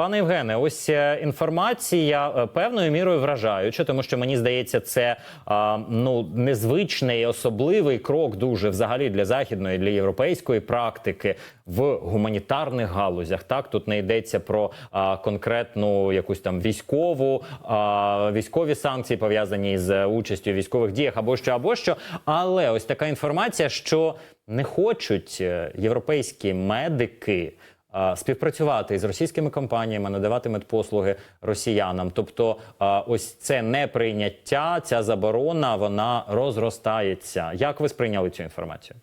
Пане Євгене, ось е, інформація е, певною мірою вражаюча, тому що мені здається, це ну незвичний особливий крок дуже взагалі для західної, для європейської практики в гуманітарних галузях. Так тут не йдеться про конкретну якусь там військову військові санкції пов'язані з участю в військових діях або що, або що. Але ось така інформація, що не хочуть е, європейські медики співпрацювати із російськими компаніями, надавати медпослуги росіянам. Тобто, ось це неприйняття, ця заборона, вона розростається. Як ви сприйняли цю інформацію?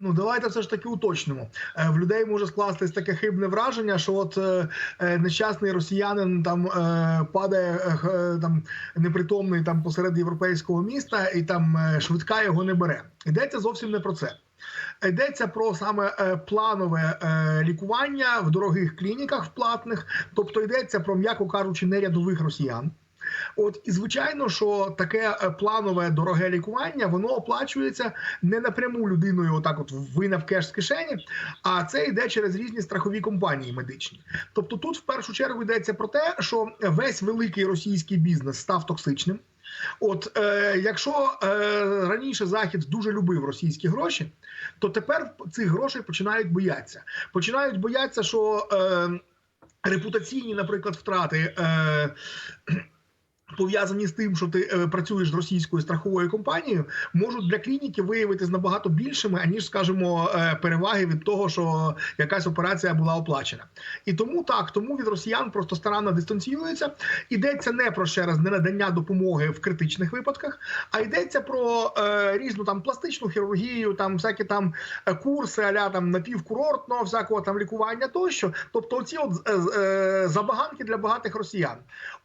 Ну, давайте все ж таки уточнимо. Е, В людей може скластись таке хибне враження, що от е, е, нещасний росіянин там падає там непритомний там посеред європейського міста, і там швидка його не бере. Йдеться зовсім не про це. Йдеться про саме е, планове е, лікування в дорогих клініках в платних, тобто йдеться про, м'яко кажучи, нерядових росіян. От і звичайно, що таке е, планове дороге лікування воно оплачується не напряму людиною, отак, от вина в кеш з кишені, а це йде через різні страхові компанії медичні. Тобто, тут в першу чергу йдеться про те, що весь великий російський бізнес став токсичним. От е, якщо е, раніше захід дуже любив російські гроші, то тепер цих грошей починають боятися. Починають боятися, що е, репутаційні, наприклад, втрати. Е, Пов'язані з тим, що ти е, працюєш з російською страховою компанією, можуть для клініки виявитись набагато більшими, аніж, скажімо, е, переваги від того, що якась операція була оплачена. І тому так, тому від росіян просто старанно дистанціюється. Йдеться не про ще раз не надання допомоги в критичних випадках, а йдеться про е, різну там пластичну хірургію, там всякі там е, курси, аля там напівкурортного, всякого там лікування тощо. Тобто, оці от е, е, забаганки для багатих росіян.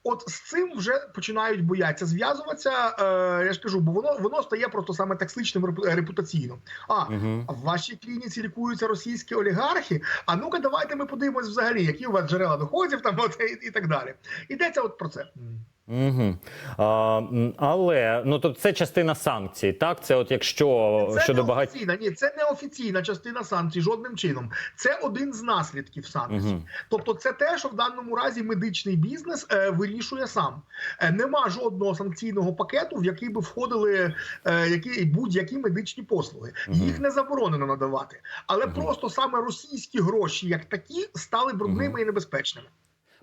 От з цим вже починають боятися зв'язуватися. Е, я ж кажу, бо воно воно стає просто саме токсичним репу- репутаційно. А Угу. в вашій клініці лікуються російські олігархи. А ну-ка, давайте ми подивимось взагалі, які у вас джерела доходів там от, і, і так далі. Йдеться от про це. Угу. А, але ну тобто це частина санкцій, так? Це от якщо Це щодо не багать... офіційна, ні, це не офіційна частина санкцій, жодним чином. Це один з наслідків санкцій. Угу. Тобто, це те, що в даному разі медичний бізнес е, вирішує сам. Е, нема жодного санкційного пакету, в який би входили е, які будь-які медичні послуги. Мгм. Їх не заборонено надавати, але Мгм. просто саме російські гроші, як такі, стали брудними і небезпечними.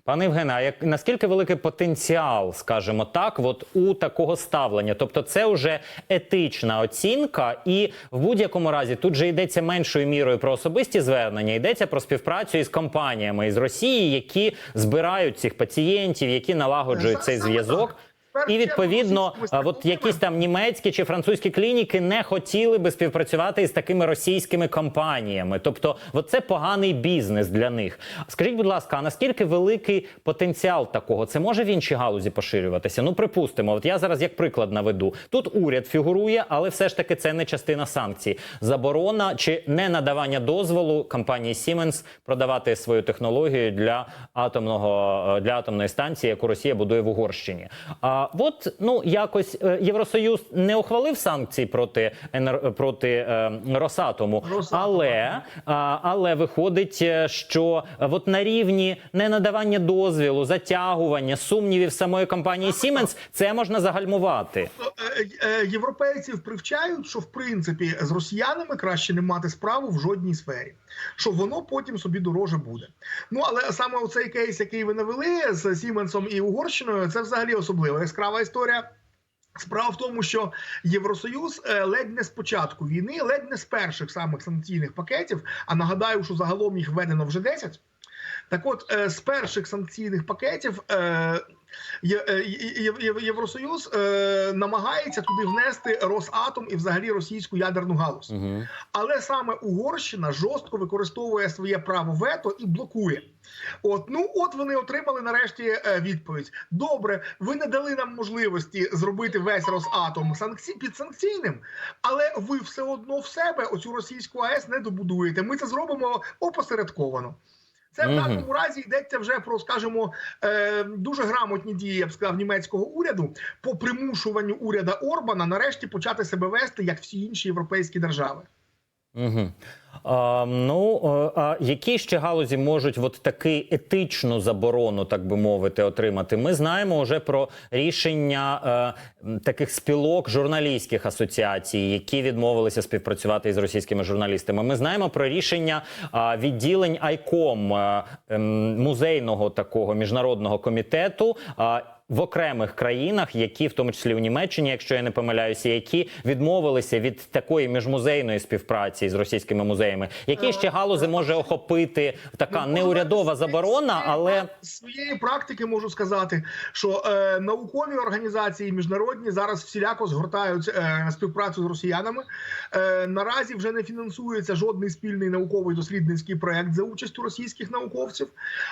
Пане Євгене, а як наскільки великий потенціал, скажімо так, от у такого ставлення? Тобто, це вже етична оцінка, і в будь-якому разі тут же йдеться меншою мірою про особисті звернення, йдеться про співпрацю із компаніями із Росії, які збирають цих пацієнтів, які налагоджують цей зв'язок. І відповідно, от якісь там німецькі чи французькі клініки не хотіли би співпрацювати із такими російськими компаніями. Тобто, от це поганий бізнес для них. Скажіть, будь ласка, а наскільки великий потенціал такого? Це може в іншій галузі поширюватися? Ну, припустимо, от я зараз як приклад наведу. Тут уряд фігурує, але все ж таки це не частина санкцій. Заборона чи не надавання дозволу компанії Siemens продавати свою технологію для атомного е, для атомної станції, яку Росія будує в Угорщині. А от ну якось е, Євросоюз не ухвалив санкції проти енер... проти е, Росатому, але а, але виходить, е, що е, от на рівні ненадавання дозволу, затягування сумнівів самої компанії Siemens це можна загальмувати. Е, Європейців привчають, що в принципі з росіянами краще не мати справу в жодній сфері, що воно потім собі дороже буде. Ну але саме оцей кейс, який ви навели з Сіменсом і Угорщиною, це взагалі особлива яскрава історія. Справа в тому, що Євросоюз е, ледь не з початку війни, ледь не з перших самих санкційних пакетів. А нагадаю, що загалом їх введено вже 10. Так, от е, з перших санкційних пакетів е, е, Євросоюз намагається туди внести Росатом і взагалі російську ядерну галузь. Угу. Але саме Угорщина жорстко використовує своє право вето і блокує. От ну от вони отримали нарешті відповідь. Добре, ви не дали нам можливості зробити весь Росатом санкці... підсанкційним, але ви все одно в себе оцю російську АЕС не добудуєте. Ми це зробимо опосередковано. Це в даному разі йдеться вже про, скажімо, е, дуже грамотні дії, я б сказав, німецького уряду по примушуванню уряда Орбана нарешті почати себе вести як всі інші європейські держави. Угу. А, ну е, а які ще галузі можуть от таки етичну заборону, так би мовити, отримати? Ми знаємо вже про рішення е, таких спілок журналістських асоціацій, які відмовилися співпрацювати із російськими журналістами. Ми знаємо про рішення а, відділень ICOM, е, музейного такого міжнародного комітету. а, в окремих країнах, які в тому числі в Німеччині, якщо я не помиляюся, які відмовилися від такої міжмузейної співпраці з російськими музеями, які ще галузи може охопити така Ну, неурядова заборона, але з своєї практики можу сказати, що е, наукові організації міжнародні зараз всіляко згортають е, співпрацю з росіянами. Е, наразі вже не фінансується жодний спільний науковий дослідницький проект за участю російських науковців.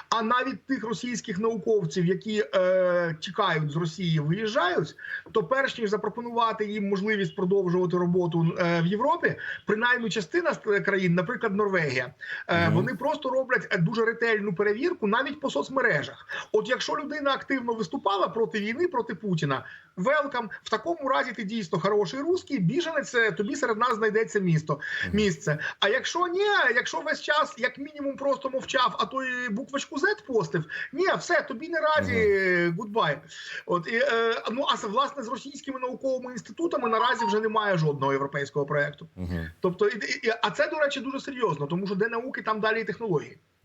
А навіть тих російських науковців, які е, тікають з Росії, виїжджають, то перш ніж запропонувати їм можливість продовжувати роботу е, в Європі, принаймні частина країн, наприклад, Норвегія, е, Мгм. вони просто роблять е, дуже ретельну перевірку навіть по соцмережах. От якщо людина активно виступала проти війни, проти Путіна, велкам, в такому разі ти дійсно хороший русський, біженець, е, тобі серед нас знайдеться місто місце. А якщо ні, якщо весь час як мінімум просто мовчав, а то і буквочку Z постив, ні, все тобі не раді гудбай. От і е, ну а власне з російськими науковими інститутами наразі вже немає жодного європейського проекту. Угу. Тобто, і, і, а це, до речі, дуже серйозно, тому що де науки, там далі і технології.